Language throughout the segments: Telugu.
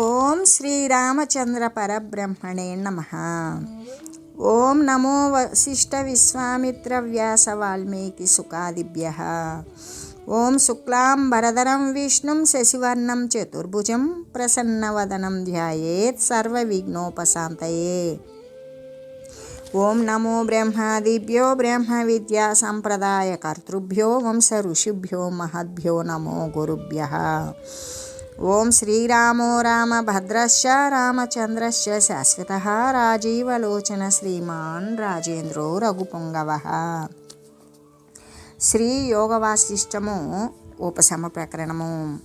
ఓం శ్రీరామచంద్ర పరబ్రహ్మణే నమ ఓం నమో వశిష్ట విశ్వామిత్ర వ్యాస వాల్మీకి సుఖాదిభ్య ఓం శుక్లాం వరదరం విష్ణుం శశివర్ణం చతుర్భుజం ప్రసన్నవదనం ధ్యాయేత్ సర్వవిఘ్నోపశాంతయే ఓం నమో బ్రహ్మాదిభ్యో బ్రహ్మ విద్యా సంప్రదాయ కర్తృభ్యో వంశ ఋషిభ్యో మహద్భ్యో నమో గురుభ్య ఓం శ్రీరామో రామ భద్రశ్చ రామచంద్రశ్చ శాశ్వత రాజీవలోచన శ్రీమాన్ రాజేంద్రో రఘుపుంగవ. శ్రీ యోగవాసిష్టము ఉపశమ ప్రకరణము.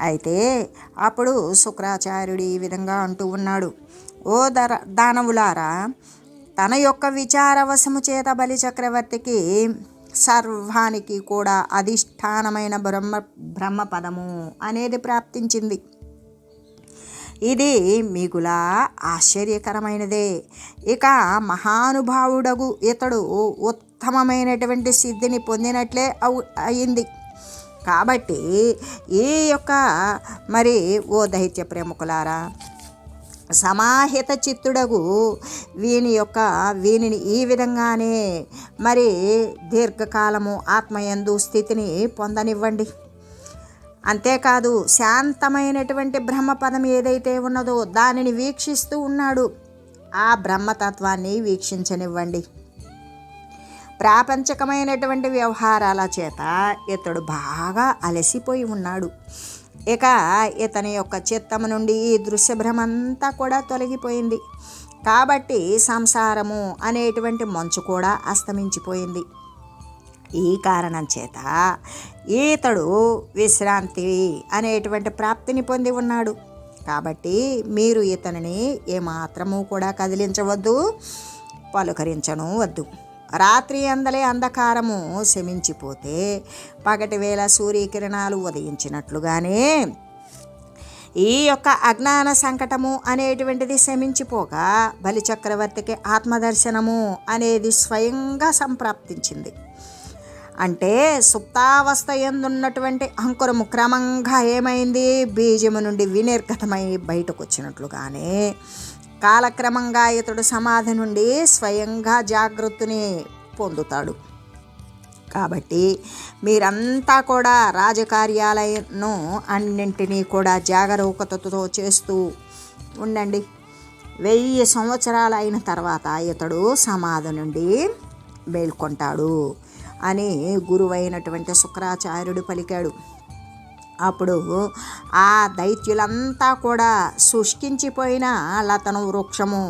అయితే అప్పుడు శుక్రాచార్యుడు ఈ విధంగా అంటూ ఉన్నాడు. ఓ దర దానవులారా తన యొక్క విచారవశము చేత బలి చక్రవర్తికి సర్వానికి కూడా అధిష్టానమైన బ్రహ్మ బ్రహ్మపదము అనేది ప్రాప్తించింది. ఇది మిగులా ఆశ్చర్యకరమైనదే. ఇక మహానుభావుడగు ఇతడు ఉత్తమమైనటువంటి సిద్ధిని పొందినట్లే అవు అయింది. కాబట్టి ఈ యొక్క మరి ఓ దైత్య ప్రేమకులారా సమాహిత చిత్తుడగు వీని యొక్క వీనిని ఈ విధంగానే మరి దీర్ఘకాలము ఆత్మయందు స్థితిని పొందనివ్వండి. అంతేకాదు శాంతమైనటువంటి బ్రహ్మపదం ఏదైతే ఉన్నదో దానిని వీక్షిస్తూ ఉన్నాడు. ఆ బ్రహ్మతత్వాన్ని వీక్షించనివ్వండి. ప్రాపంచకమైనటువంటి వ్యవహారాల చేత ఇతడు బాగా అలసిపోయి ఉన్నాడు. ఇక ఇతని యొక్క చిత్తము నుండి ఈ దృశ్యభ్రమంతా కూడా తొలగిపోయింది. కాబట్టి సంసారము అనేటువంటి మంచు కూడా అస్తమించిపోయింది. ఈ కారణం చేత ఈతడు విశ్రాంతి అనేటువంటి ప్రాప్తిని పొంది ఉన్నాడు. కాబట్టి మీరు ఇతనిని ఏమాత్రము కూడా కదిలించవద్దు పలుకరించను వద్దు. రాత్రి అందలే అంధకారము శమించిపోతే పగటి వేళ సూర్యకిరణాలు ఉదయించినట్లుగానే ఈ యొక్క అజ్ఞాన సంకటము అనేటువంటిది శమించిపోగా బలిచక్రవర్తికి ఆత్మదర్శనము అనేది స్వయంగా సంప్రాప్తించింది. అంటే సుప్తావస్థ ఎందున్నటువంటి అంకురము క్రమంగా ఏమైంది? బీజము నుండి వినిర్గతమై బయటకు వచ్చినట్లుగానే కాలక్రమంగా ఇతడు సమాధి నుండి స్వయంగా జాగృతిని పొందుతాడు. కాబట్టి మీరంతా కూడా రాజకార్యాలయను అన్నింటినీ కూడా జాగరూకతతో చేస్తూ ఉండండి. వెయ్యి సంవత్సరాలు అయిన తర్వాత ఇతడు సమాధి నుండి మేల్కొంటాడు అని గురువైనటువంటి శుక్రాచార్యుడు పలికాడు. అప్పుడు ఆ దైత్యులంతా కూడా శుష్కించిపోయిన లతను వృక్షము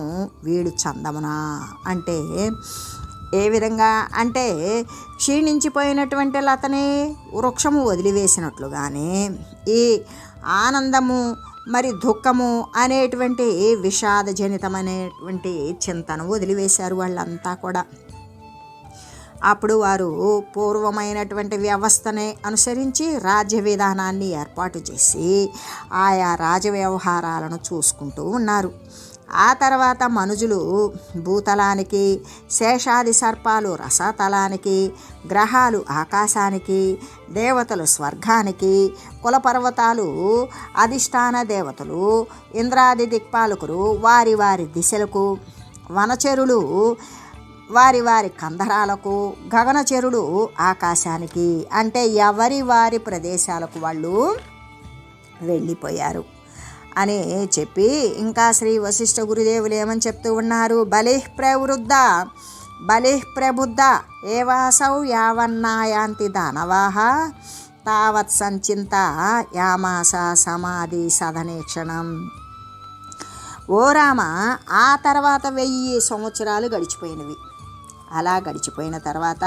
వీడు చందమునా? అంటే ఏ విధంగా? అంటే క్షీణించిపోయినటువంటి లతని వృక్షము వదిలివేసినట్లుగానే ఈ ఆనందము మరి దుఃఖము అనేటువంటి విషాదజనితమైనటువంటి చింతను వదిలివేశారు వాళ్ళంతా కూడా. అప్పుడు వారు పూర్వమైనటువంటి వ్యవస్థనే అనుసరించి రాజ్య విధానాన్ని ఏర్పాటు చేసి ఆయా రాజ వ్యవహారాలను చూసుకుంటూ ఉన్నారు. ఆ తర్వాత మనుజులు భూతలానికి శేషాది సర్పాలు రసతలానికి గ్రహాలు ఆకాశానికి దేవతలు స్వర్గానికి కులపర్వతాలు అధిష్టాన దేవతలు ఇంద్రాది దిక్పాలకులు వారి వారి దిశలకు వనచరులు వారి వారి కందరాలకు గగనచరుడు ఆకాశానికి అంటే ఎవరి వారి ప్రదేశాలకు వాళ్ళు వెళ్ళిపోయారు. అని చెప్పి ఇంకా శ్రీ వశిష్ఠ గురుదేవులు ఏమని చెప్తూ ఉన్నారు? బలిహ్ ప్రవృద్ధ బలిహ్ ప్రబుద్ధ ఏవాసౌ యావన్నాయాంతి దానవాహ తావత్ సంచింత యామాస సమాధి సదనేక్షణం ఓ రామ ఆ తర్వాత వెయ్యి సంవత్సరాలు గడిచిపోయినవి. అలా గడిచిపోయిన తర్వాత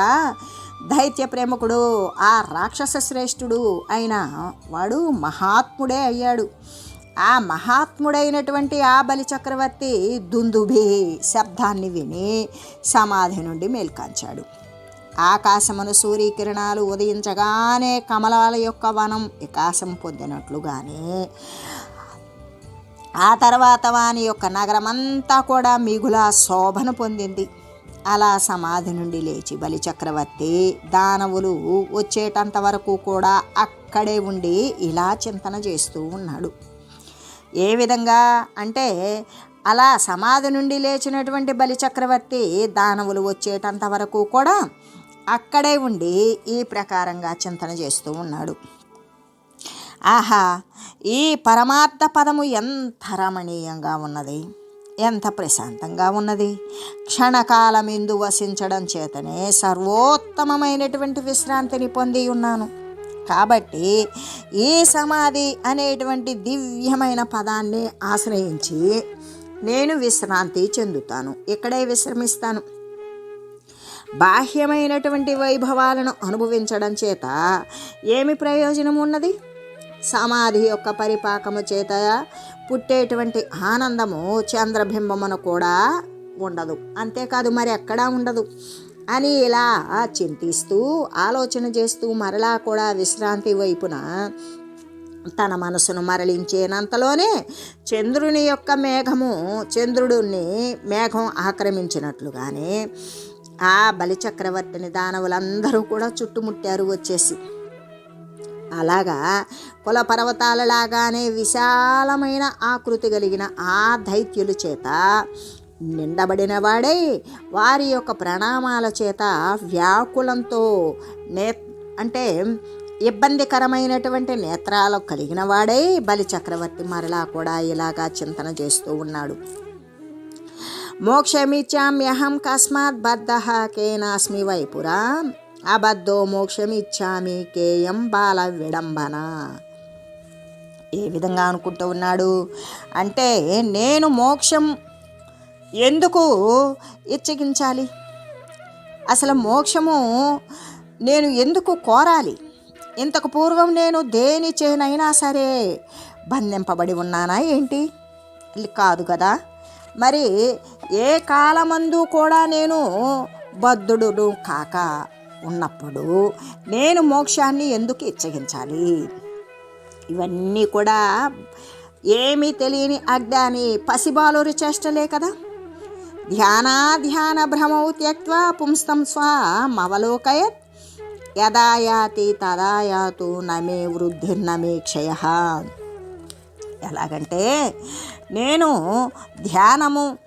దైత్య ప్రేమకుడు ఆ రాక్షస శ్రేష్ఠుడు అయిన వాడు మహాత్ముడే అయ్యాడు. ఆ మహాత్ముడైనటువంటి ఆ బలి చక్రవర్తి దుందుభి శబ్దాన్ని విని సమాధి నుండి మేల్కాంచాడు. ఆకాశమును సూర్యకిరణాలు ఉదయించగానే కమలాల యొక్క వనం వికాసం పొందినట్లుగానే ఆ తర్వాత వాని యొక్క నగరమంతా కూడా మిగుల శోభను పొందింది. అలా సమాధి నుండి లేచి బలి చక్రవర్తి దానవులు వచ్చేటంత వరకు కూడా అక్కడే ఉండి ఇలా చింతన చేస్తూ ఉన్నాడు. ఏ విధంగా అంటే అలా సమాధి నుండి లేచినటువంటి బలిచక్రవర్తి దానవులు వచ్చేటంత వరకు కూడా అక్కడే ఉండి ఈ ప్రకారంగా చింతన చేస్తూ ఉన్నాడు. ఆహా ఈ పరమార్థ పదము ఎంత రమణీయంగా ఉన్నది. ఎంత ప్రశాంతంగా ఉన్నది. క్షణకాలమిందు వసించడం చేతనే సర్వోత్తమమైనటువంటి విశ్రాంతిని పొంది ఉన్నాను. కాబట్టి ఈ సమాధి అనేటువంటి దివ్యమైన పదాన్ని ఆశ్రయించి నేను విశ్రాంతి చెందుతాను. ఇక్కడే విశ్రమిస్తాను. బాహ్యమైనటువంటి వైభవాలను అనుభవించడం చేత ఏమి ప్రయోజనం ఉన్నది సమాధి యొక్క పరిపాకము చేత పుట్టేటువంటి ఆనందము చంద్రబింబమును కూడా ఉండదు. అంతేకాదు మరి ఎక్కడా ఉండదు. అని ఇలా చింతిస్తూ ఆలోచన చేస్తూ మరలా కూడా విశ్రాంతి వైపున తన మనసును మరలించేనంతలోనే చంద్రుని యొక్క మేఘము చంద్రుడిని మేఘం ఆక్రమించినట్లుగానే ఆ బలిచక్రవర్తిని దానవులందరూ కూడా చుట్టుముట్టారు వచ్చేసి. అలాగా కుల పర్వతాలలాగానే విశాలమైన ఆకృతి కలిగిన ఆ దైత్యుల చేత నిండబడిన వాడై వారి యొక్క ప్రణామాల చేత వ్యాకులంతో నే అంటే ఇబ్బందికరమైనటువంటి నేత్రాలు కలిగిన వాడై బలి చక్రవర్తి మరలా కూడా ఇలాగా చింతన చేస్తూ ఉన్నాడు. మోక్షమిచ్చామ్యహం కస్మాత్ బద్ధ కేనాస్మి వైపురా. అబద్ధో మోక్షమిచ్చామి కేయం బాల విడంబన ఏ విధంగా అనుకుంటూ ఉన్నాడు? అంటే నేను మోక్షం ఎందుకు ఇచ్చగించాలి? అసలు మోక్షము నేను ఎందుకు కోరాలి? ఇంతకు పూర్వం నేను దేని చేయనైనా సరే బంధింపబడి ఉన్నానా ఏంటి? కాదు కదా. మరి ఏ కాలమందు కూడా నేను బద్ధుడు కాక ఉన్నప్పుడు నేను మోక్షాన్ని ఎందుకు ఇచ్చగించాలి? ఇవన్నీ కూడా ఏమీ తెలియని అజ్ఞాని పసిబాలురు చేష్టలే కదా. ధ్యానా ధ్యాన భ్రమౌ త్యక్వా పుంస్తం స్వామవలోకయత్ యదాయాతి తదాయాతు నమే వృద్ధిర్నమే క్షయ. ఎలాగంటే నేను ధ్యానము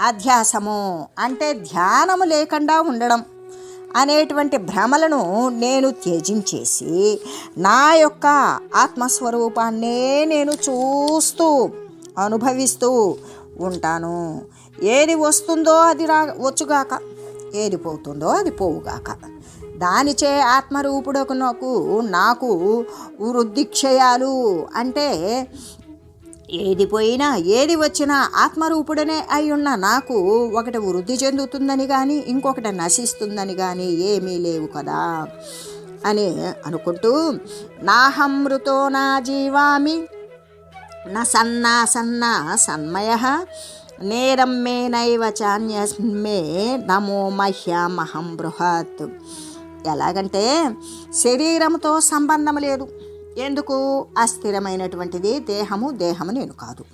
అధ్యాసము అంటే ధ్యానము లేకుండా ఉండడం. అనేటువంటి భ్రమలను నేను త్యజించేసి నా యొక్క ఆత్మస్వరూపాన్నే నేను చూస్తూ అనుభవిస్తూ ఉంటాను. ఏది వస్తుందో అది రా వచ్చుగాక. ఏది పోతుందో అది పోవుగాక. దానిచే ఆత్మరూపుడకు నాకు నాకు వృద్ధిక్షయాలు అంటే ఏది పోయినా ఏది వచ్చినా ఆత్మరూపుడనే అయి ఉన్న నాకు ఒకటి వృద్ధి చెందుతుందని కానీ ఇంకొకటి నశిస్తుందని కానీ ఏమీ లేవు కదా అని అనుకుంటూ నాహమృతో నా జీవామి నా సన్నా సన్నా సన్మయ నేరం మే నైవ చాన్యస్మే నమో మహ్యామహం బృహత్. ఎలాగంటే శరీరంతో సంబంధం లేదు. ఎందుకు? అస్థిరమైనటువంటిది దేహము దేహము నేను కాదు.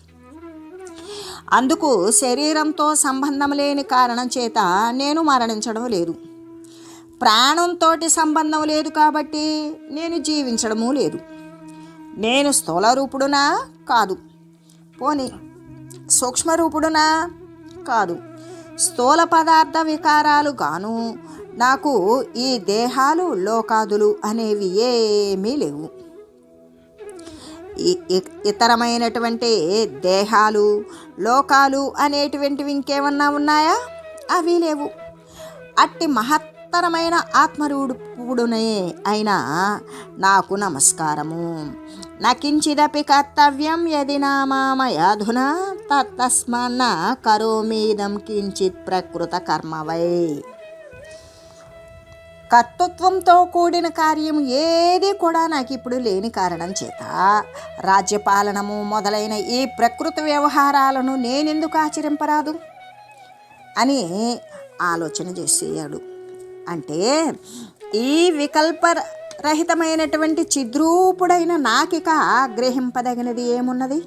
అందుకు శరీరంతో సంబంధం లేని కారణం చేత నేను మరణించడం లేదు. ప్రాణంతో సంబంధం లేదు కాబట్టి నేను జీవించడము లేదు. నేను స్థూల రూపుడునా? కాదు. పోని సూక్ష్మరూపుడునా కాదు. స్థూల పదార్థ వికారాలు గాను నాకు ఈ దేహాలు లోకాదులు అనేవి ఏమీ లేవు. ఇతరమైనటువంటి దేహాలు లోకాలు అనేటువంటివి ఇంకేమన్నా ఉన్నాయా? అవి లేవు. అట్టి మహత్తరమైన ఆత్మరూపుడునే అయినా నాకు నమస్కారము. నకించిదపి కర్తవ్యం యది నామామయాధునా తస్మన్న కరోమీదం కించిత్ ప్రకృత కర్మవై. కర్తృత్వంతో కూడిన కార్యం ఏది కూడా నాకు ఇప్పుడు లేని కారణం చేత. రాజ్యపాలనము మొదలైన ఈ ప్రకృతి వ్యవహారాలను నేనెందుకు ఆచరింపరాదు? అని ఆలోచన చేసేయాడు. అంటే ఈ వికల్ప రహితమైనటువంటి చిద్రూపుడైన నాకిక గ్రహింపదగినది ఏమున్నది?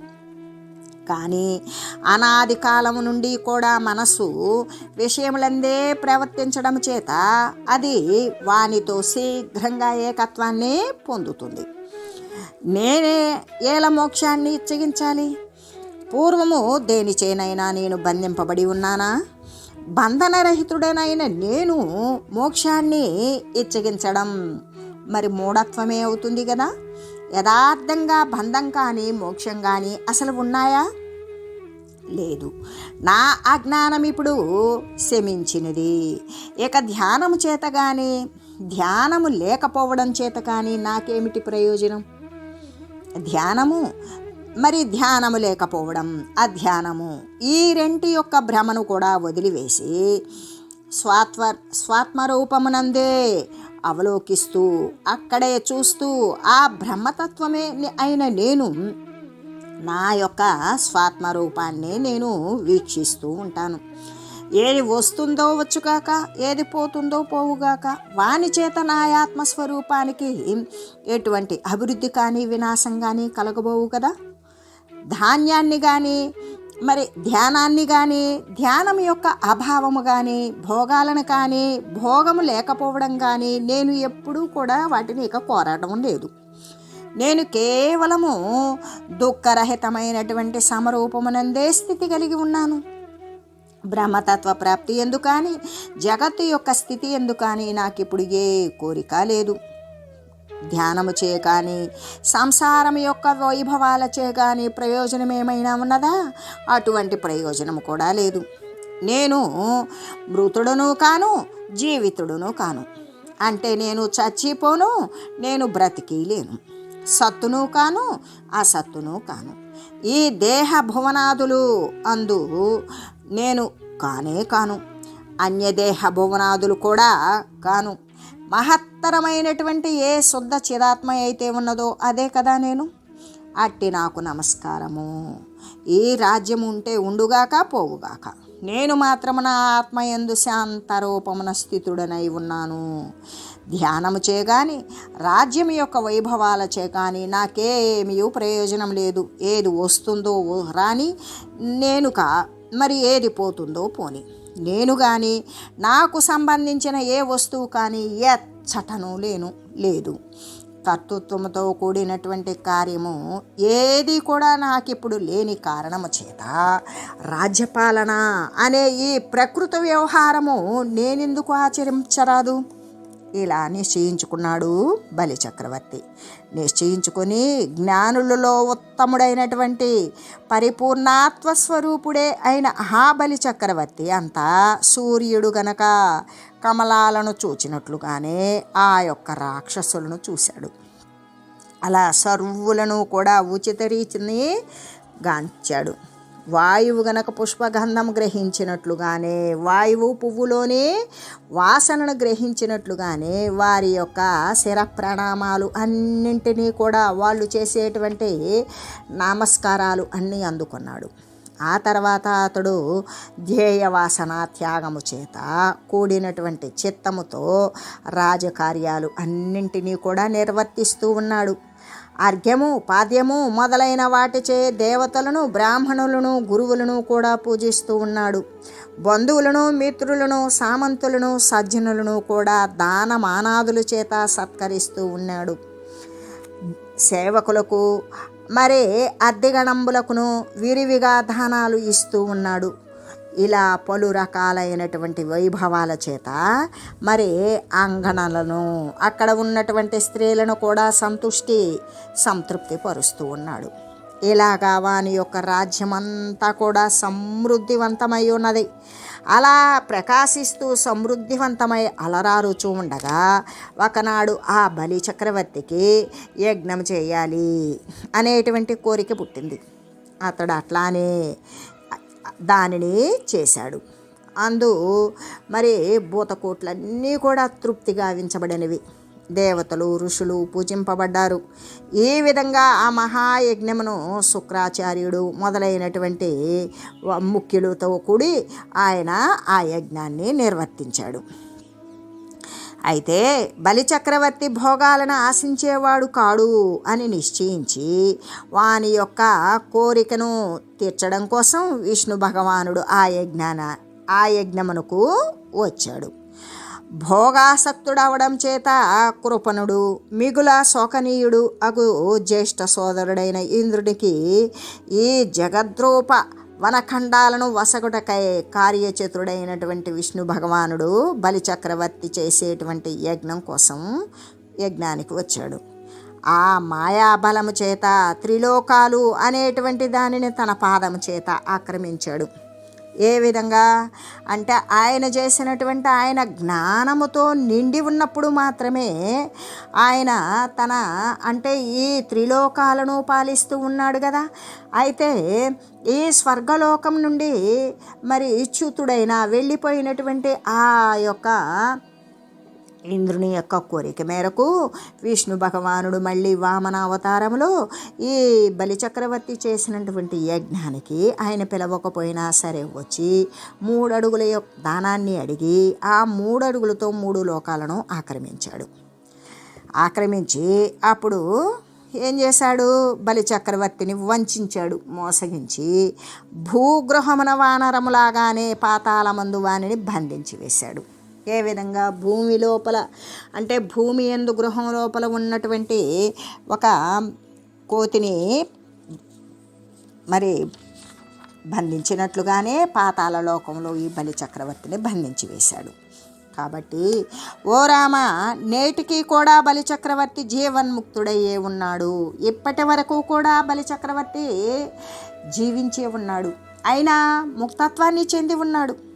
కానీ అనాది కాలము నుండి కూడా మనస్సు విషయములందే ప్రవర్తించడం చేత అది వానితో శీఘ్రంగా ఏకత్వాన్ని పొందుతుంది. నేనే ఏల మోక్షాన్ని ఇచ్చగించాలి? పూర్వము దేనిచేనైనా నేను బంధింపబడి ఉన్నానా? బంధనరహితుడనైన నేను మోక్షాన్ని ఇచ్చగించడం మరి మూఢత్వమే అవుతుంది కదా? యథార్థంగా బంధం కానీ మోక్షం కానీ అసలు ఉన్నాయా? లేదు. నా అజ్ఞానం ఇప్పుడు శమించినది. ఇక ధ్యానము చేత కానీ ధ్యానము లేకపోవడం చేత కానీ నాకేమిటి ప్రయోజనం? ధ్యానము మరి ధ్యానము లేకపోవడం అధ్యానము ఈ రెంటి యొక్క భ్రమను కూడా వదిలివేసి స్వాత్వ స్వాత్మరూపమునందే అవలోకిస్తూ అక్కడే చూస్తూ ఆ బ్రహ్మతత్వమే అయిన నేను నా యొక్క స్వాత్మరూపాన్ని నేను వీక్షిస్తూ ఉంటాను. ఏది వస్తుందో వచ్చుగాక ఏది పోతుందో పోవుగాక వాని చేత నా ఆత్మస్వరూపానికి ఎటువంటి అభివృద్ధి కానీ వినాశం కానీ కలగబోవు కదా. ధాన్యాన్ని కానీ మరి ధ్యానాన్ని కానీ ధ్యానం యొక్క అభావము కానీ భోగాలను కానీ భోగము లేకపోవడం కానీ నేను ఎప్పుడూ కూడా వాటిని ఇక కోరడం లేదు. నేను కేవలము దుఃఖరహితమైనటువంటి సమరూపమునందే స్థితి కలిగి ఉన్నాను. బ్రహ్మతత్వ ప్రాప్తి ఎందుకని జగత్తు యొక్క స్థితి ఎందుకని నాకు ఇప్పుడు ఏ కోరిక లేదు. ధ్యానము చే కానీ సంసారం యొక్క వైభవాల చే కానీ ప్రయోజనం ఏమైనా ఉన్నదా? అటువంటి ప్రయోజనం కూడా లేదు. నేను మృతుడును కాను జీవితుడును కాను. అంటే నేను చచ్చిపోను నేను బ్రతికి లేను సత్తును కాను అసత్తును కాను. ఈ దేహ భువనాదులు అందు నేను కానే కాను. అన్యదేహ భువనాదులు కూడా కాను. మహత్తరమైనటువంటి ఏ శుద్ధ చిదాత్మ అయితే ఉన్నదో అదే కదా నేను. అట్టి నాకు నమస్కారము. ఈ రాజ్యం ఉంటే ఉండుగాక పోవుగాక. నేను మాత్రము నా ఆత్మ ఎందు శాంతరూపమున స్థితుడనై ఉన్నాను. ధ్యానము చేయగాని రాజ్యం యొక్క వైభవాల చే కానీ నాకేమీ ప్రయోజనం లేదు. ఏది వస్తుందో రాని నేను కా మరి ఏది పోతుందో పోని. నేను కానీ నాకు సంబంధించిన ఏ వస్తువు కానీ ఎచ్చటను లేను లేదు. కర్తృత్వంతో కూడినటువంటి కార్యము ఏది కూడా నాకు ఇప్పుడు లేని కారణము చేత రాజ్యపాలన అనే ఈ ప్రకృతి వ్యవహారము నేనెందుకు ఆచరించరాదు? ఇలా నిశ్చయించుకున్నాడు బలి చక్రవర్తి. నిశ్చయించుకొని జ్ఞానులలో ఉత్తముడైనటువంటి పరిపూర్ణాత్వ స్వరూపుడే అయిన ఆ చక్రవర్తి అంతా సూర్యుడు గనక కమలాలను చూచినట్లుగానే ఆ యొక్క రాక్షసులను చూశాడు. అలా సర్వులను కూడా ఉచిత రీతిని గాంచాడు. వాయువు గనక పుష్పగంధం గ్రహించినట్లుగానే వాయువు పువ్వులోనే వాసనను గ్రహించినట్లుగానే వారి యొక్క శిర ప్రణామాలు అన్నింటినీ కూడా వాళ్ళు చేసేటువంటి నమస్కారాలు అన్నీ అందుకున్నాడు. ఆ తర్వాత అతడు ధ్యేయవాసన త్యాగము చేత కూడినటువంటి చిత్తముతో రాజకార్యాలు అన్నింటినీ కూడా నిర్వర్తిస్తూ ఉన్నాడు. అర్ఘ్యము పాద్యము మొదలైన వాటిచే దేవతలను బ్రాహ్మణులను గురువులను కూడా పూజిస్తూ ఉన్నాడు. బంధువులను మిత్రులను సామంతులను సజ్జనులను కూడా దానమానాదుల చేత సత్కరిస్తూ ఉన్నాడు. సేవకులకు మరి అద్దెగణంబులకును విరివిగా దానాలు ఇస్తూ ఉన్నాడు. ఇలా పలు రకాలైనటువంటి వైభవాల చేత మరి అంగణలను అక్కడ ఉన్నటువంటి స్త్రీలను కూడా సంతుష్టి సంతృప్తి పరుస్తూ ఉన్నాడు. ఇలాగా వాని యొక్క రాజ్యమంతా కూడా సమృద్ధివంతమై ఉన్నది. అలా ప్రకాశిస్తూ సమృద్ధివంతమై అలరారుచూ ఉండగా ఒకనాడు ఆ బలి చక్రవర్తికి యజ్ఞం చేయాలి అనేటువంటి కోరిక పుట్టింది. అతడు అట్లానే దానిని చేశాడు. అందు మరి భూతకోట్లన్నీ కూడా తృప్తి గావించబడినవి దేవతలు ఋషులు పూజింపబడ్డారు. ఈ విధంగా ఆ మహాయజ్ఞమును శుక్రాచార్యుడు మొదలైనటువంటి ముఖ్యులతో కూడి ఆయన ఆ యజ్ఞాన్ని నిర్వర్తించాడు. అయితే బలిచక్రవర్తి భోగాలను ఆశించేవాడు కాడు అని నిశ్చయించి వాని యొక్క కోరికను తీర్చడం కోసం విష్ణు భగవానుడు ఆ యజ్ఞాన ఆ యజ్ఞమునకు వచ్చాడు. భోగాసక్తుడవడం చేత కృపణుడు మిగుల శోకనీయుడు అగు జ్యేష్ఠ సోదరుడైన ఇంద్రుడికి ఈ జగద్రూప వనఖండాలను వసగుటకై కార్యచతుడైనటువంటి విష్ణు భగవానుడు బలిచక్రవర్తి చేసేటువంటి యజ్ఞం కోసం యజ్ఞానికి వచ్చాడు. ఆ మాయాబలము చేత త్రిలోకాలు అనేటువంటి దానిని తన పాదము చేత ఆక్రమించాడు. ఏ విధంగా? అంటే ఆయన చేసినటువంటి ఆయన జ్ఞానముతో నిండి ఉన్నప్పుడు మాత్రమే ఆయన తన అంటే ఈ త్రిలోకాలను పాలిస్తూ ఉన్నాడు కదా. అయితే ఈ స్వర్గలోకం నుండి మరి ఇచ్చుతుడైన వెళ్ళిపోయినటువంటి ఆ యొక్క ఇంద్రుని యొక్క కోరిక మేరకు విష్ణు భగవానుడు మళ్ళీ వామన అవతారంలో ఈ బలిచక్రవర్తి చేసినటువంటి యజ్ఞానికి ఆయన పిలవకపోయినా సరే వచ్చి మూడు అడుగుల యొక్క దానాన్ని అడిగి ఆ మూడడుగులతో మూడు లోకాలను ఆక్రమించాడు. ఆక్రమించి అప్పుడు ఏం చేశాడు? బలి చక్రవర్తిని వంచాడు మోసగించి భూగృహమున వానరములాగానే పాతాళమందు వానిని బంధించి వేశాడు. ఏ విధంగా భూమి లోపల అంటే భూమి ఎందు గృహం లోపల ఉన్నటువంటి ఒక కోతిని మరి బంధించినట్లుగానే పాతాల లోకంలో ఈ బలి చక్రవర్తిని బంధించి వేశాడు. కాబట్టి ఓ రామ నేటికి కూడా బలి చక్రవర్తి జీవన్ముక్తుడయ్యే ఉన్నాడు. ఇప్పటి వరకు కూడా బలి చక్రవర్తి జీవించే ఉన్నాడు. అయినా ముక్తత్వాన్ని చెంది ఉన్నాడు.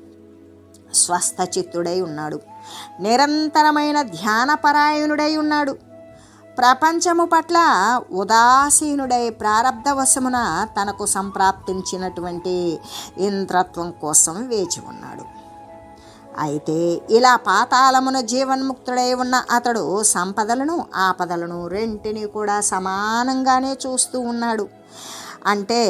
స్వస్థచిత్తుడై ఉన్నాడు. నిరంతరమైన ధ్యానపరాయణుడై ఉన్నాడు. ప్రపంచము పట్ల ఉదాసీనుడై ప్రారంధవశమున తనకు సంప్రాప్తించినటువంటి ఇంద్రత్వం కోసం వేచి ఉన్నాడు. అయితే ఇలా పాతాళమున జీవన్ముక్తుడై ఉన్న అతడు సంపదలను ఆపదలను రెంటిని కూడా సమానంగానే చూస్తూ ఉన్నాడు. అంటే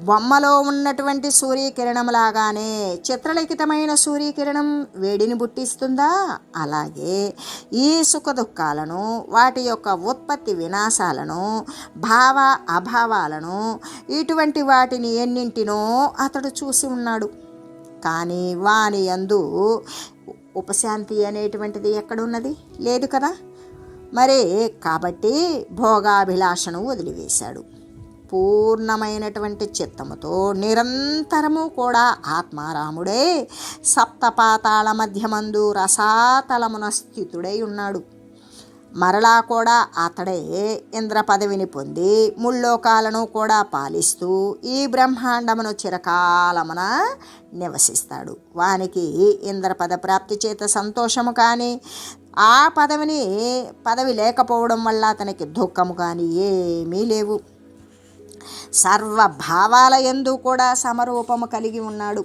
బొమ్మలో ఉన్నటువంటి సూర్యకిరణంలాగానే చిత్రలిఖితమైన సూర్యకిరణం వేడిని పుట్టిస్తుందా అలాగే ఈ సుఖ దుఃఖాలను వాటి యొక్క ఉత్పత్తి వినాశాలను భావ అభావాలను ఇటువంటి వాటిని ఎన్నింటినో అతడు చూసి ఉన్నాడు. కానీ వాని యందు ఉపశాంతి అనేటువంటిది ఎక్కడున్నది? లేదు కదా? మరి కాబట్టి భోగాభిలాషను వదిలివేశాడు. పూర్ణమైనటువంటి చిత్తముతో నిరంతరము కూడా ఆత్మారాముడే సప్తపాతాళ మధ్యమందు రసాతలమున స్థితుడై ఉన్నాడు. మరలా కూడా అతడే ఇంద్ర పదవిని పొంది ముల్లోకాలను కూడా పాలిస్తూ ఈ బ్రహ్మాండమును చిరకాలమున నివసిస్తాడు. వానికి ఇంద్ర పద ప్రాప్తి చేత సంతోషము కానీ ఆ పదవిని పదవి లేకపోవడం వల్ల అతనికి దుఃఖము కానీ ఏమీ లేవు. సర్వభావాల ఎందు కూడా సమరూపము కలిగి ఉన్నాడు.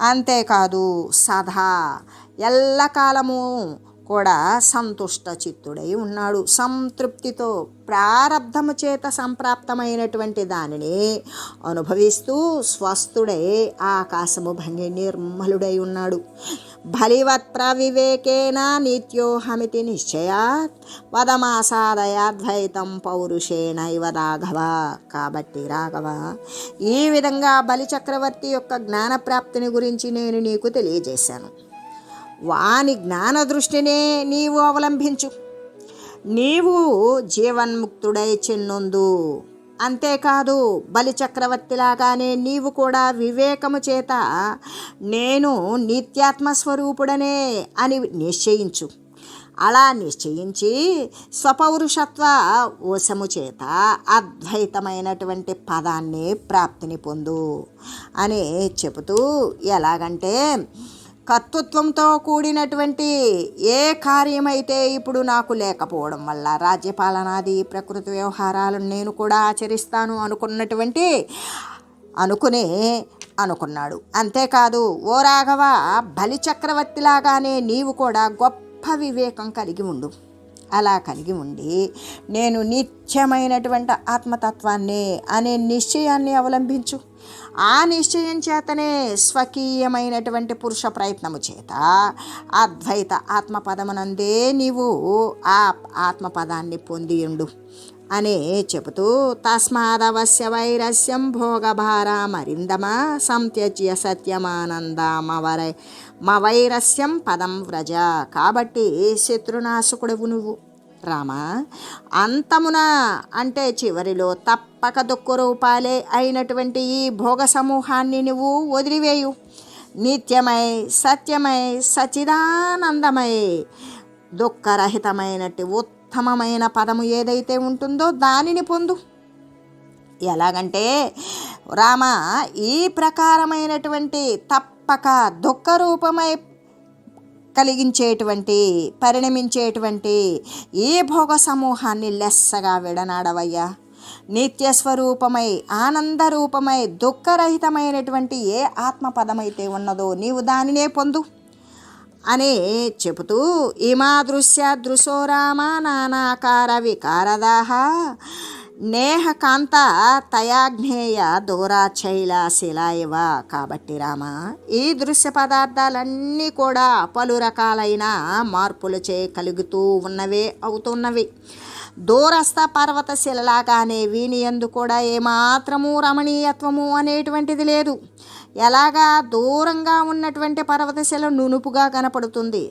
అంతేకాదు సదా ఎల్లకాలము కూడా సంతుష్ట చిత్తుడై ఉన్నాడు. సంతృప్తితో ప్రారబ్ధము చేత సంప్రాప్తమైనటువంటి దానిని అనుభవిస్తూ స్వస్థుడై ఆకాశము భంగి నిర్మలుడై ఉన్నాడు. బలివత్ర వివేకేన నిత్యోహమితి నిశ్చయాత్ వదమాసాదయాద్వైతం పౌరుషేణ ఇవ రాఘవ. కాబట్టి రాఘవ ఈ విధంగా బలిచక్రవర్తి యొక్క జ్ఞానప్రాప్తిని గురించి నేను నీకు తెలియజేశాను. వాని జ్ఞాన దృష్టినే నీవు అవలంబించు. నీవు జీవన్ముక్తుడై చెన్నుందు. అంతేకాదు బలిచక్రవర్తిలాగానే నీవు కూడా వివేకము చేత నేను నిత్యాత్మస్వరూపుడనే అని నిశ్చయించు. అలా నిశ్చయించి స్వపౌరుషత్వ ఓసము చేత అద్వైతమైనటువంటి పదాన్ని ప్రాప్తిని పొందు. అని చెబుతూ ఎలాగంటే కర్తృత్వంతో కూడినటువంటి ఏ కార్యమైతే ఇప్పుడు నాకు లేకపోవడం వల్ల రాజ్యపాలనాది ప్రకృతి వ్యవహారాలను నేను కూడా ఆచరిస్తాను అనుకున్నటువంటి అనుకుని అనుకున్నాడు. అంతేకాదు ఓ రాఘవ బలిచక్రవర్తిలాగానే నీవు కూడా గొప్ప వివేకం కలిగి ఉండు. అలా కలిగి ఉండి నేను నిత్యమైనటువంటి ఆత్మతత్వాన్ని అనే నిశ్చయాన్ని అవలంబించు. ఆ నిశ్చయం చేతనే స్వకీయమైనటువంటి పురుష ప్రయత్నము చేత అద్వైత ఆత్మపదమునందే నీవు ఆ ఆత్మపదాన్ని పొందియుండు అని చెబుతూ తస్మాదవశ్య వైరస్యం భోగభార మరిందమా సంత్యజ్య సత్యమానందమవరై. మవైరస్యం పదం వ్రజ కాబట్టి శత్రునాశకుడవు నువ్వు. రామ అంతమున అంటే చివరిలో తప్పక దుఃఖ రూపాలే అయినటువంటి ఈ భోగ సమూహాన్ని నువ్వు వదిలివేయు. నిత్యమై సత్యమై సచిదానందమై దుఃఖరహితమైనట్టి ఉత్తమమైన పదము ఏదైతే ఉంటుందో దానిని పొందు. ఎలాగంటే రామ ఈ ప్రకారమైనటువంటి తప్పక దుఃఖరూపమై కలిగించేటువంటి పరిణమించేటువంటి ఈ భోగ సమూహాన్ని లెస్సగా విడనాడవయ్యా. నిత్యస్వరూపమై ఆనందరూపమై దుఃఖరహితమైనటువంటి ఏ ఆత్మపదమైతే ఉన్నదో నీవు దానినే పొందు. అని చెబుతూ ఇమాదృశ్య దృశోరామ నానాకార వికారదాహ నేహకాంత తయాగ్నేయ తయాజ్ఞేయ దూరాచైల శిల కాబట్టి రామ ఈ దృశ్య పదార్థాలన్నీ కూడా పలు రకాలైన మార్పులచే కలుగుతూ ఉన్నవే అవుతున్నవి. దూరస్థ పర్వత శిలలాగానే వీని ఎందు కూడా ఏమాత్రము రమణీయత్వము అనేటువంటిది లేదు. ఎలాగా దూరంగా ఉన్నటువంటి పర్వతశిల నునుపుగా కనపడుతుంది.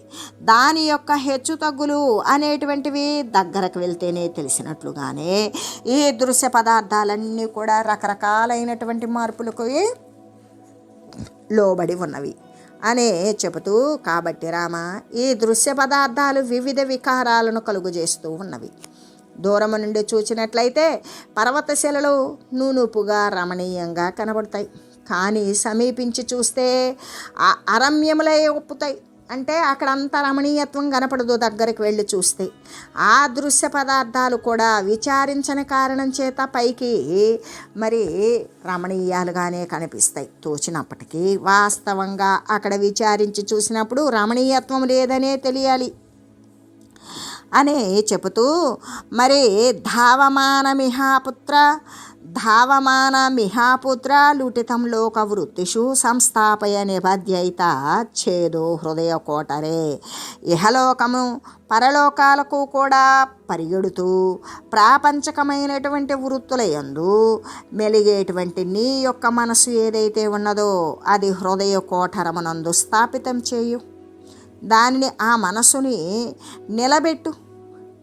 దాని యొక్క హెచ్చు తగ్గులు అనేటువంటివి దగ్గరకు వెళ్తేనే తెలిసినట్లుగానే ఈ దృశ్య పదార్థాలన్నీ కూడా రకరకాలైనటువంటి మార్పులకు లోబడి ఉన్నవి అనే చెబుతూ కాబట్టి రామ ఈ దృశ్య పదార్థాలు వివిధ వికారాలను కలుగజేస్తూ ఉన్నవి. దూరము నుండి చూచినట్లయితే పర్వతశిలలు నూనూపుగా రమణీయంగా కనబడతాయి. కానీ సమీపించి చూస్తే అరమ్యములే ఒప్పుతాయి. అంటే అక్కడ అంత రమణీయత్వం కనపడదు దగ్గరికి వెళ్ళి చూస్తే. ఆ దృశ్య పదార్థాలు కూడా విచారించని కారణం చేత పైకి మరి రమణీయాలుగానే కనిపిస్తాయి. తోచినప్పటికీ వాస్తవంగా అక్కడ విచారించి చూసినప్పుడు రమణీయత్వం లేదనే తెలియాలి. అని చెబుతూ మరి ధావమాన మిహాపుత్ర ధావమాన మిహాపుత్ర లుటితం లోక వృత్తిషు సంస్థాపయ నిబధ్యయిత ఛేదో హృదయ కోటరే. ఇహలోకము పరలోకాలకు కూడా పరిగెడుతూ ప్రాపంచకమైనటువంటి వృత్తుల యందు మెలిగేటువంటి నీ యొక్క మనసు ఏదైతే ఉన్నదో అది హృదయ కోటరమునందు స్థాపితం చేయు. దానిని ఆ మనసుని నిలబెట్టు.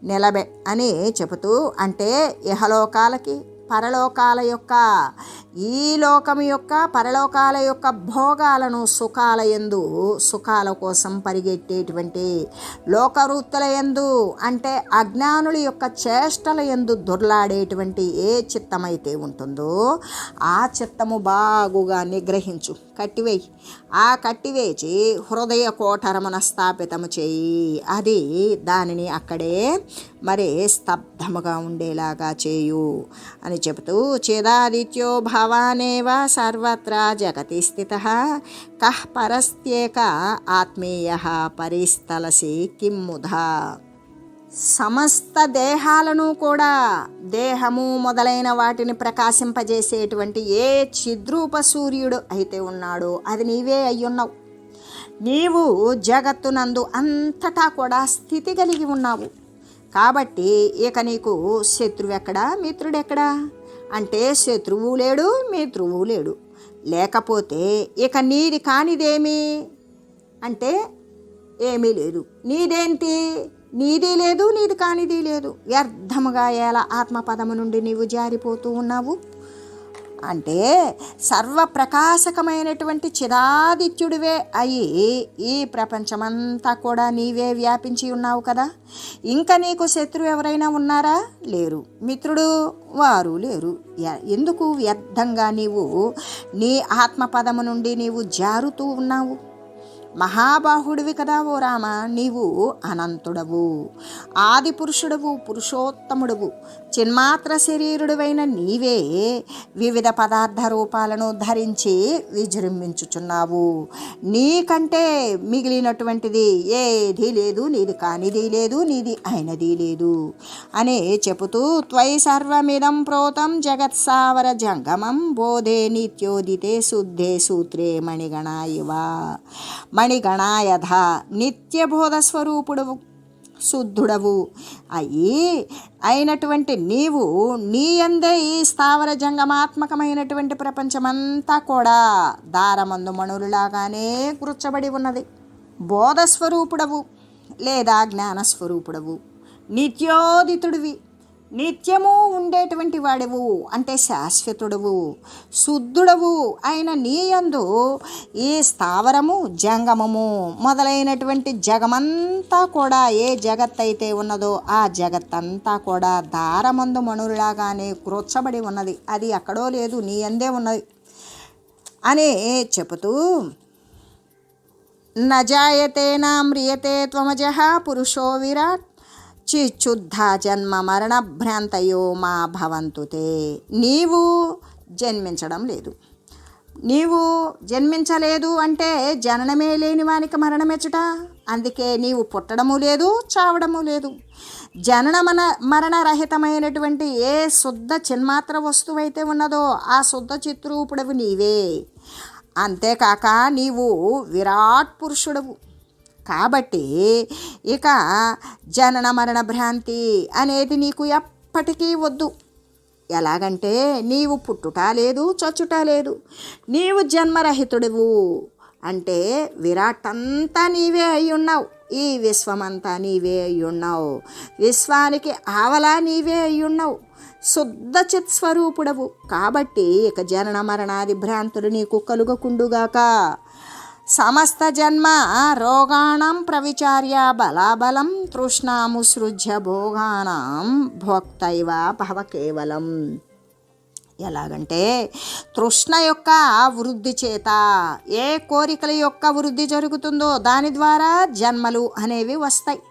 నిలబె అని చెబుతూ అంటే ఇహలోకాలకి పరలోకాల యొక్క ఈ లోకం యొక్క పరలోకాల యొక్క భోగాలను సుఖాల ఎందు సుఖాల కోసం పరిగెట్టేటువంటి లోకవృత్తుల ఎందు అంటే అజ్ఞానుల యొక్క చేష్టల ఎందు దొర్లాడేటువంటి ఏ చిత్తమైతే ఉంటుందో ఆ చిత్తము బాగుగా నిగ్రహించు. కట్టివేయి. ఆ కట్టివేచి హృదయ కోటరమున స్థాపితము చేయి. అది దానిని అక్కడే మరి స్తబ్ధముగా ఉండేలాగా చేయు అని చెబుతూ చేదాదిత్యో భవానేవ సర్వత్రా జగతి స్థిత. కః పరస్త్యేక ఆత్మీయ పరిస్థలసి కిమ్ముధా సమస్త దేహాలను కూడా దేహము మొదలైన వాటిని ప్రకాశింపజేసేటువంటి ఏ చిద్రూప సూర్యుడు అయితే ఉన్నాడో అది నీవే అయ్యున్నావు. నీవు జగత్తునందు అంతటా కూడా స్థితి కలిగి ఉన్నావు. కాబట్టి ఇక నీకు శత్రువు మిత్రుడెక్కడా అంటే శత్రువు లేడు మిత్రువు లేడు. లేకపోతే ఇక నీది కానిదేమి? అంటే ఏమీ లేదు. నీదేంటి? నీది లేదు నీది కానిది లేదు. వ్యర్థముగా ఎలా ఆత్మపదము నుండి నీవు జారిపోతూ ఉన్నావు? అంటే సర్వప్రకాశకమైనటువంటి చిదాదిత్యుడివే అయి ఈ ప్రపంచమంతా కూడా నీవే వ్యాపించి ఉన్నావు కదా. ఇంకా నీకు శత్రువు ఎవరైనా ఉన్నారా? లేరు. మిత్రుడు వారు లేరు. ఎ- ఎందుకు వ్యర్థంగా నీవు నీ ఆత్మపదము నుండి నీవు జారుతూ ఉన్నావు? మహాబాహుడివి కదా ఓ రామ నీవు అనంతుడవు ఆది పురుషుడవు పురుషోత్తముడవు. చిన్మాత్ర శరీరుడివైన నీవే వివిధ పదార్థ రూపాలను ధరించి విజృంభించుచున్నావు. నీకంటే మిగిలినటువంటిది ఏది లేదు నీది కానిది లేదు నీది అయినది లేదు అని చెబుతూ త్వయి సర్వమిదం ప్రోతం జగత్సావర జంగమం బోధే నిత్యోదితే శుద్ధే సూత్రే మణిగణ ఇవ మణిగణాయధ నిత్యబోధ స్వరూపుడు శుద్ధుడవు అయ్యి అయినటువంటి నీవు నీ అందే ఈ స్థావర జంగమాత్మకమైనటువంటి ప్రపంచమంతా కూడా దారమందు మణులులాగానే కూర్చబడి ఉన్నది. బోధస్వరూపుడవు లేదా జ్ఞానస్వరూపుడవు. నిత్యోదితుడివి. నిత్యము ఉండేటువంటి వాడవు అంటే శాశ్వతుడవు శుద్ధుడవు అయిన నీయందు ఈ స్థావరము జంగమము మొదలైనటువంటి జగమంతా కూడా ఏ జగత్ అయితే ఉన్నదో ఆ జగత్తంతా కూడా దారమందు మణులాగానే క్రోచ్చబడి ఉన్నది. అది ఎక్కడో లేదు నీ అందే ఉన్నది అని చెబుతూ నజాయతేనా మ్రియతే త్వమజ పురుషో విరాట్ చిచ్చుద్ధ జన్మ మరణ భ్రాంతయో మా భవంతుతే నీవు జన్మించడం లేదు. నీవు జన్మించలేదు అంటే జననమే లేని వానికి మరణమెచ్చుట? అందుకే నీవు పుట్టడము లేదు చావడము లేదు. జనన మన మరణరహితమైనటువంటి ఏ శుద్ధ చిన్మాత్ర వస్తువైతే ఉన్నదో ఆ శుద్ధ చిత్రూపుడవు నీవే. అంతేకాక నీవు విరాట్ పురుషుడవు. కాబట్టి ఇక జనన మరణ భ్రాంతి అనేది నీకు ఎప్పటికీ వద్దు. ఎలాగంటే నీవు పుట్టుట లేదు చచ్చుట లేదు నీవు జన్మరహితుడివు అంటే విరాట్ అంతా నీవే అయి ఉన్నావు. ఈ విశ్వమంతా నీవే అయి ఉన్నావు. విశ్వానికి ఆవలా నీవే అయి ఉన్నావు. శుద్ధ చిత్స్వరూపుడవు కాబట్టి ఇక జనన మరణాది భ్రాంతులు నీకు కలుగకుండుగాక సమస్త జన్మ రోగాణం ప్రవిచార్య బలాబలం తృష్ణాముసృజ్య భోగానాం భోక్తైవ భవ కేవలం. ఎలాగంటే తృష్ణ యొక్క వృద్ధి చేత ఏ కోరికల యొక్క వృద్ధి జరుగుతుందో దాని ద్వారా జన్మలు అనేవి వస్తాయి.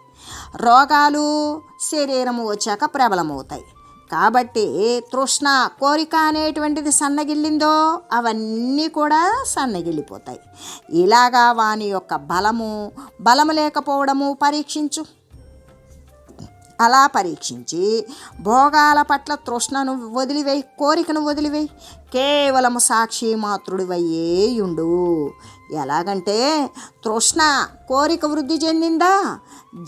రోగాలు శరీరము వచ్చాక ప్రబలమవుతాయి. కాబట్టి తృష్ణ కోరిక అనేటువంటిది సన్నగిల్లిందో అవన్నీ కూడా సన్నగిల్లిపోతాయి. ఇలాగా వాని యొక్క బలము బలము లేకపోవడము పరీక్షించు. అలా పరీక్షించి భోగాల పట్ల తృష్ణను వదిలివేయి కోరికను వదిలివేయి. కేవలము సాక్షి మాతృడివయ్యేయుండు ఎలాగంటే తృష్ణ కోరిక వృద్ధి చెందిందా?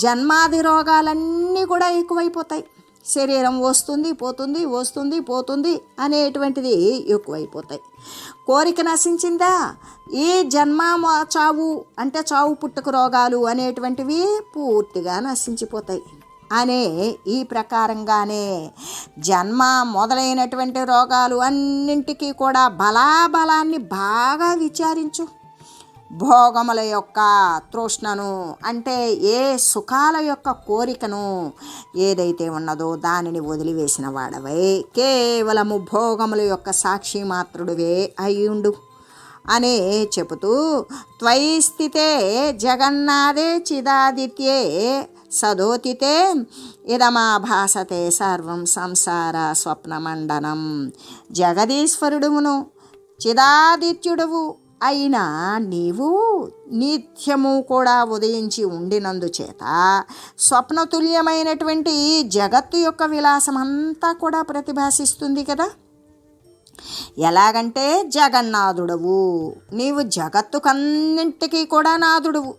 జన్మాది రోగాలన్నీ కూడా ఎక్కువైపోతాయి. శరీరం వస్తుంది పోతుంది వస్తుంది పోతుంది అనేటువంటిది ఎక్కువైపోతాయి. కోరిక నశించిందా? ఈ జన్మ చావు? అంటే చావు పుట్టుక రోగాలు అనేటువంటివి పూర్తిగా నశించిపోతాయి. అనే ఈ ప్రకారంగానే జన్మ మొదలైనటువంటి రోగాలు అన్నింటికీ కూడా బలాబలాన్ని బాగా విచారించు. భోగముల యొక్క తృష్ణను అంటే ఏ సుఖాల యొక్క కోరికను ఏదైతే ఉన్నదో దానిని వదిలివేసిన వాడవై. కేవలము భోగముల యొక్క సాక్షి మాత్రుడివే అయ్యుండు అని చెబుతూ త్వయిస్థితే జగన్నాథే చిదాదిత్యే సదోతితే ఇదమాభాసతే సర్వం సంసార స్వప్నమండనం. జగదీశ్వరుడుమును చిదాదిత్యుడువు అయినా నీవు నిత్యము కూడా ఉదయించి ఉండినందుచేత స్వప్నతుల్యమైనటువంటి జగత్తు యొక్క విలాసం అంతా కూడా ప్రతిభాసిస్తుంది కదా. ఎలాగంటే జగన్నాథుడవు. నీవు జగత్తుకన్నింటికీ కూడా నాథుడువు.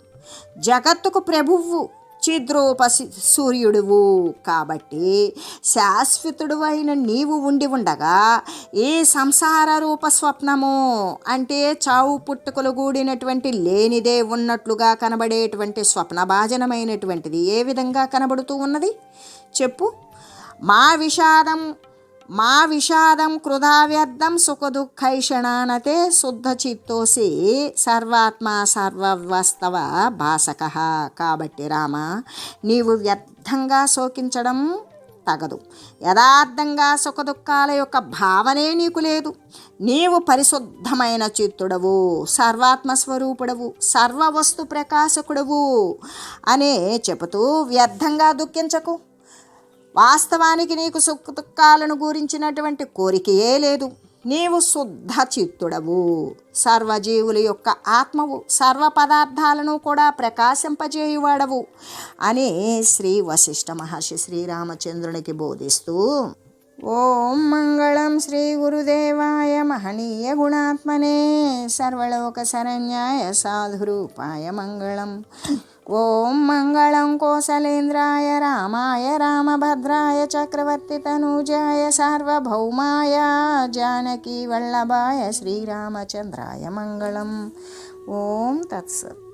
జగత్తుకు ప్రభువు. చిద్రూప సూర్యుడువు. కాబట్టి శాశ్వతుడు అయిన నీవు ఉండి ఉండగా ఈ సంసార రూప స్వప్నము అంటే చావు పుట్టుకలు కూడినటువంటి లేనిదే ఉన్నట్లుగా కనబడేటువంటి స్వప్నభాజనమైనటువంటిది ఏ విధంగా కనబడుతూ ఉన్నది? చెప్పు. మా విషాదం మా విషాదం కృధా వ్యర్థం సుఖదుఃఖైషణానతే శుద్ధ చిత్తోసి సర్వాత్మ సర్వవస్తవ భాసక. కాబట్టి రామ నీవు వ్యర్థంగా శోకించడం తగదు. యథార్థంగా సుఖదుఖాల యొక్క భావనే నీకు లేదు. నీవు పరిశుద్ధమైన చిత్తుడవు సర్వాత్మ స్వరూపుడవు సర్వవస్తు ప్రకాశకుడవు అనే చెబుతూ వ్యర్థంగా దుఃఖించకు. వాస్తవానికి నీకు సుఖ దుఃఖాలను గురించినటువంటి కోరికయే లేదు. నీవు శుద్ధ చిత్తుడవు సర్వజీవుల యొక్క ఆత్మవు సర్వ పదార్థాలను కూడా ప్రకాశింపజేయువాడవు అని శ్రీ వశిష్ఠ మహర్షి శ్రీరామచంద్రునికి బోధిస్తూ ఓం మంగళం శ్రీ గురుదేవాయ మహనీయ గుణాత్మనే సర్వలోక శరణ్యాయ సాధురూపాయ మంగళం. ॐ मङ्गलं राम रामाय रामभद्राय चक्रवर्तितनूजाय सार्वभौमाय जानकीवल्लभाय श्रीरामचन्द्राय मङ्गलम् ॐ तत्सत्।